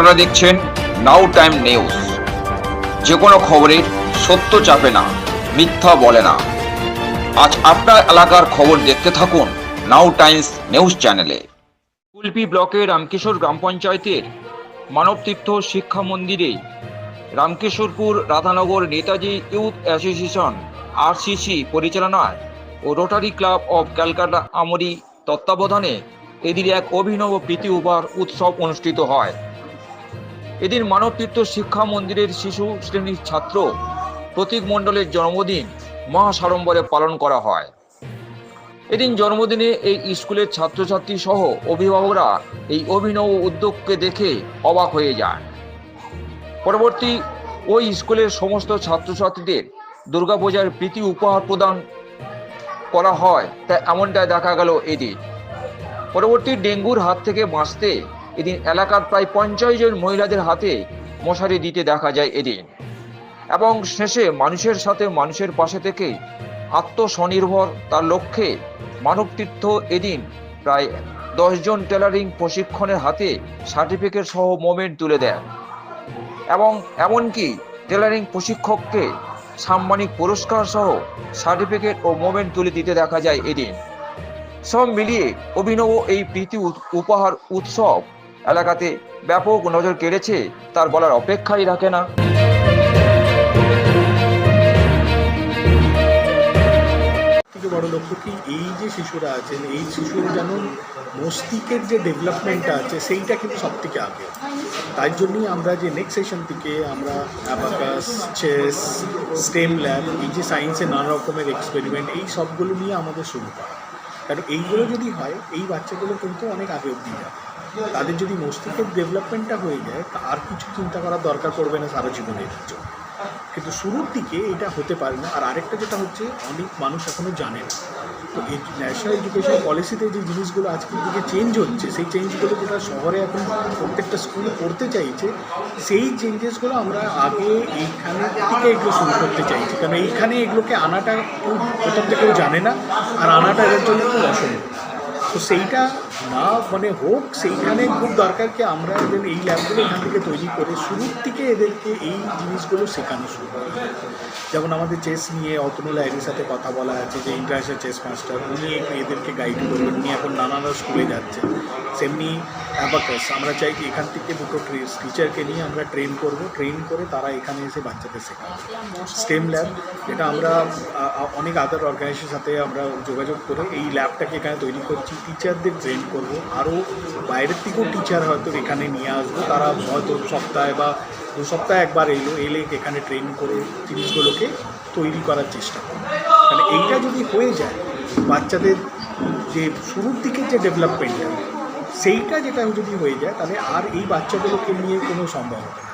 আপনারা দেখছেন নাও time news যে কোনো খবরের সত্য চাপে না, মিথ্যা বলে না। আজ আপনার এলাকার খবর দেখতে থাকুন নাও টাইমস নিউজ চ্যানেলে কুলপি ব্লকের রামকিশোর গ্রাম পঞ্চায়েতের মানবতীর্থ শিক্ষা মন্দিরে Ramkishorepur Radhanagar Netaji youth association, RCC পরিচালনায় ও Rotary Club of Calcutta AMRI তত্ত্বাবধানে এদিন এক অভিনব প্রীতি উৎসব অনুষ্ঠিত হয়। এদিন মানবতীর্থ শিক্ষা মন্দিরের শিশু শ্রেণির ছাত্র প্রতীক মণ্ডলের জন্মদিন মহাসাড়ম্বরে পালন করা হয়। এদিন জন্মদিনে এই স্কুলের ছাত্রছাত্রী সহ অভিভাবকরা এই অভিনব উদ্যোগকে দেখে অবাক হয়ে যায় পরবর্তী ওই স্কুলের সমস্ত ছাত্রছাত্রীদের দুর্গাপূজার প্রীতি উপহার প্রদান করা হয়, তা এমনটাই দেখা গেল এদিন। পরবর্তী ডেঙ্গুর হাত থেকে বাঁচতে এদিন এলাকার প্রায় পঞ্চাশ জন মহিলাদের হাতে মশারি দিতে দেখা যায় এদিন। এবং শেষে মানুষের সাথে মানুষের পাশে থেকে আত্মস্বনির্ভর তার লক্ষ্যে মানবতীর্থ এদিন প্রায় দশজন টেলারিং প্রশিক্ষণের হাতে সার্টিফিকেট সহ মোমেন্ট তুলে দেন। এবং এমনকি টেলারিং প্রশিক্ষককে সাম্মানিক পুরস্কার সহ সার্টিফিকেট ও মোমেন্ট তুলে দিতে দেখা যায় এদিন। সব মিলিয়ে অভিনব এই প্রীতি উপহার উৎসব এলাকাতে ব্যাপক নজর কেড়েছে, তার বলার অপেক্ষাই রাখে না। থেকে বড় লক্ষ্য কি? এই যে শিশুরা আছেন, এই শিশুর যেন মস্তিষ্কের যে ডেভেলপমেন্টটা আছে, সেইটা কিন্তু সব থেকে আগে। তাই জন্যই আমরা যে নেক্সট সেশন থেকে আমরা অ্যাবাকাস চেস স্টেম ল্যাব এই যে সায়েন্সে নানা রকমের এক্সপেরিমেন্ট এই সবগুলো নিয়ে আমাদের শুরু করা। কারণ এইগুলো যদি হয়, এই বাচ্চাগুলো কিন্তু অনেক আগে অব্দি যাবে। তাদের যদি মস্তিষ্কের ডেভেলপমেন্টটা হয়ে যায়, তা আর কিছু চিন্তা করার দরকার পড়বে না সারা জীবনের জন্য। কিন্তু শুরুর দিকে এটা হতে পারে না। আর আরেকটা যেটা হচ্ছে, অনেক মানুষ এখনও জানে না। তো এই ন্যাশনাল এডুকেশন পলিসিতে যে জিনিসগুলো আজকের দিকে চেঞ্জ হচ্ছে, সেই চেঞ্জগুলো যেটা শহরে এখন প্রত্যেকটা স্কুলে করতে চাইছে, সেই চেঞ্জেসগুলো আমরা আগে এইখানে থেকে এগুলো শুরু করতে চাইছি। কারণ এইখানে এগুলোকে আনাটা কেউ প্রথম থেকে কেউ জানে না, আর আনাটা এর জন্য খুব অসম্ভব। তো সেইটা না মানে হোক, সেইখানে খুব দরকার কি আমরা এদের এই ল্যাবগুলো এখান থেকে তৈরি করে শুরুর থেকে এদেরকে এই জিনিসগুলো শেখানো শুরু করি যেমন আমাদের চেস নিয়ে অতনুল আইরির সাথে কথা বলা আছে, যে ইন্টারন্যাশনাল চেস মাস্টার উনি এদেরকে গাইড করবেন। উনি এখন নানান স্কুলে যাচ্ছেন। সেমনি অ্যাবাকাস আমরা চাই কি এখান থেকে দুটো টিচারকে নিয়ে আমরা ট্রেন করব। ট্রেন করে তারা এখানে এসে বাচ্চাদের শেখাবো। স্টেম ল্যাব যেটা আমরা অনেক আদার অর্গানাইজেশনের সাথে আমরা যোগাযোগ করে এই ল্যাবটাকে এখানে তৈরি করছি। টিচারদের ট্রেন করব। আরও বাইরের থেকেও টিচার হয়তো এখানে নিয়ে আসব। তারা হয়তো সপ্তাহে বা দু সপ্তাহে একবার এলো, এলে এখানে ট্রেন করে জিনিসগুলোকে তৈরি করার চেষ্টা করব। মানে এইটা যদি হয়ে যায়, বাচ্চাদের যে শুরুর দিকে যে ডেভেলপমেন্টটা সেইটা যেটা যদি হয়ে যায়, তাহলে আর এই বাচ্চাগুলোকে নিয়ে কোনো সম্ভব হবে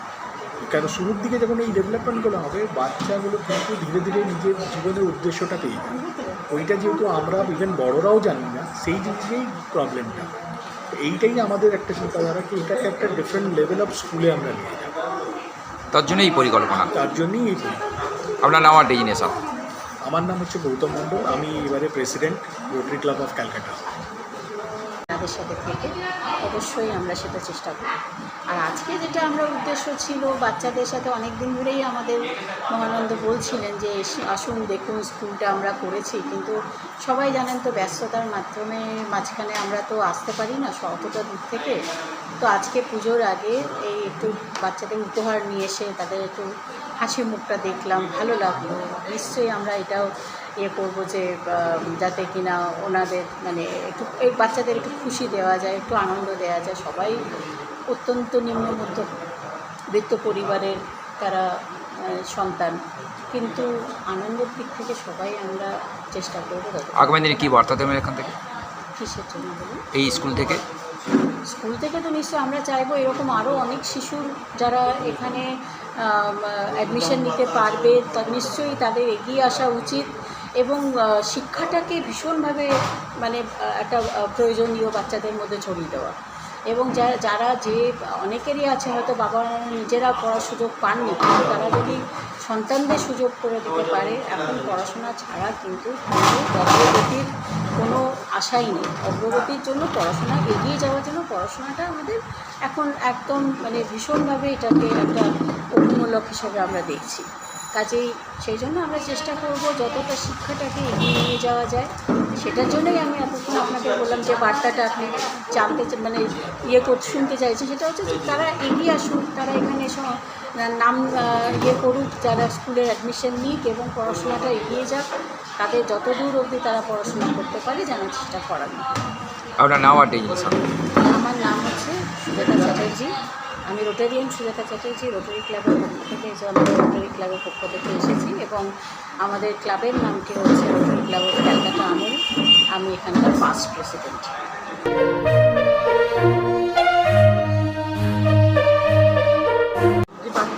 না কারণ শুরুর দিকে যখন এই ডেভেলপমেন্টগুলো হবে বাচ্চাগুলো কিন্তু ধীরে ধীরে নিজের জীবনের উদ্দেশ্যটা পেয়ে যাবে। ওইটা যেহেতু আমরা ইভেন বড়রাও জানি না সেই জিনিসেই প্রবলেমটা এইটাই আমাদের একটা চিন্তাধারা কি এটাকে একটা ডিফারেন্ট লেভেল অফ স্কুলে আমরা নিয়ে যাব। তার জন্যই পরিকল্পনা। তার জন্যই এই পরিকল্পনা। আপনার নাম আর আমার নাম হচ্ছে গৌতম মণ্ডল আমি এবারে president Rotary Club of Calcutta তাদের সাথে থেকে অবশ্যই আমরা সেটা চেষ্টা করি আর আজকে যেটা আমরা উদ্দেশ্য ছিল, বাচ্চাদের সাথে অনেক দিন ধরেই আমাদের মহানন্দ বলছিলেন যে আসুন, দেখুন স্কুলটা আমরা করেছি। কিন্তু সবাই জানেন তো ব্যস্ততার মাধ্যমে মাঝখানে আমরা তো আসতে পারি না অতটা দূর থেকে। তো আজকে পুজোর আগে এই একটু বাচ্চাদের উপহার নিয়ে এসে তাদের একটু হাসি মুখটা দেখলাম ভালো লাগল। নিশ্চয়ই আমরা এটাও ইয়ে করব যে যাতে কিনা ওনাদের মানে একটু এই বাচ্চাদের একটু খুশি দেওয়া যায় একটু আনন্দ দেওয়া যায়। সবাই অত্যন্ত নিম্ন মধ্য বৃত্ত পরিবারের তারা সন্তান। কিন্তু আনন্দের দিক থেকে সবাই আমরা চেষ্টা করব আগামী দিনে কি বার্তা দেবেন এখান থেকে? কিসের জন্য বলুন? এই স্কুল থেকে? স্কুল থেকে তো নিশ্চয়ই আমরা চাইব এরকম আরও অনেক শিশুর যারা এখানে অ্যাডমিশন নিতে পারবে, তা নিশ্চয়ই তাদের এগিয়ে আসা উচিত এবং শিক্ষাটাকে ভীষণভাবে মানে একটা প্রয়োজনীয় বাচ্চাদের মধ্যে ছড়িয়ে দেওয়া। এবং যা- যারা যে অনেকেরই আছে হয়তো বাবা নিজেরা পড়ার সুযোগ পাননি, কিন্তু তারা যদি সন্তানদের সুযোগ করে দিতে পারে, এখন পড়াশোনা ছাড়া কিন্তু কোনো আশাই নেই। অগ্রগতির জন্য পড়াশোনা এগিয়ে যাওয়ার জন্য পড়াশোনাটা আমাদের এখন একদম মানে ভীষণভাবে এটাকে একটা অভিমূলক হিসাবে আমরা দেখছি। কাজেই সেই জন্য আমরা চেষ্টা করব যতটা শিক্ষাটাকে এগিয়ে নিয়ে যাওয়া যায় সেটার জন্যই আমি এতক্ষণ আপনাকে বললাম যে বার্তাটা আপনি জানতে মানে ইয়ে করতে শুনতে চাইছেন। সেটা হচ্ছে যে তারা এগিয়ে আসুক তারা এখানে এসে নাম ইয়ে করুক যারা স্কুলের অ্যাডমিশন নিক এবং পড়াশোনাটা এগিয়ে যাক তাদের যত দূর অবধি তারা পড়াশোনা করতে পারে যেন চেষ্টা করানো আপনার নাম আর আমার নাম হচ্ছে সুজাতা চ্যাটার্জি। আমি রোটারিয়ান সুজাতা চ্যাটার্জি রোটারি ক্লাবের পক্ষ থেকে এসে আমাদের রোটারি ক্লাবের পক্ষ থেকে এসেছি এবং আমাদের ক্লাবের নামটি হচ্ছে রোটারি ক্লাব অফ ক্যালকাটা আমল আমি এখানকার ফার্স্ট প্রেসিডেন্ট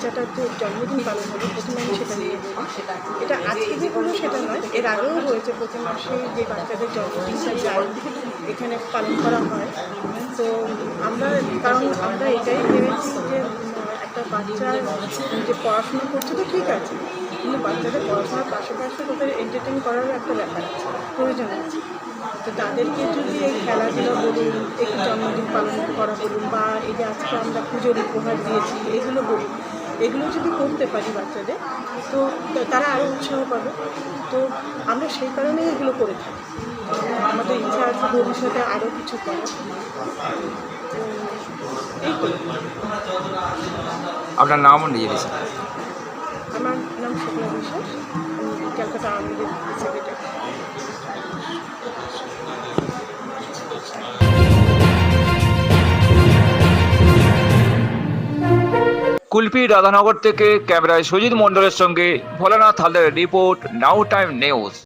বাচ্চাটার যে জন্মদিন পালন হলো প্রথমে আমি সেটা নিয়ে বলি এটা আজকে যে হলো সেটা নয়, এর আগেও হয়েছে। প্রতি মাসে যে বাচ্চাদের জন্মদিনটা যায়, এখানে পালন করা হয়। তো আমরা, কারণ আমরা এটাই ভেবেছি যে একটা বাচ্চার যে পড়াশোনা করছে, তো ঠিক আছে। কিন্তু বাচ্চাদের পড়াশোনার পাশাপাশি ওদের এন্টারটেন করারও একটা ব্যাপার আছে, প্রয়োজন আছে। তো তাদেরকে যদি এই খেলাধুলা বলুন, একটু জন্মদিন পালন করা বলুন, বা এই যে আজকে আমরা পুজোর উপহার দিয়েছি, এগুলো বলুন এগুলো যদি করতে পারি বাচ্চাদের তো তারা আরও উৎসাহ পাবে। তো আমরা সেই কারণেই এগুলো করে থাকি। আমাদের ইচ্ছা আছে ভবিষ্যতে আরও কিছু করার। এই তো। আপনার নাম আমার নাম শুক্লা বিশ্বাস। ক্যালকাটা আর্মিদের সেক্রেটারি কুলপি রাধানগর থেকে ক্যামেরায় সুজিত মণ্ডলের সঙ্গে ভোলানাথ হালদারের রিপোর্ট নাও টাইম নিউজ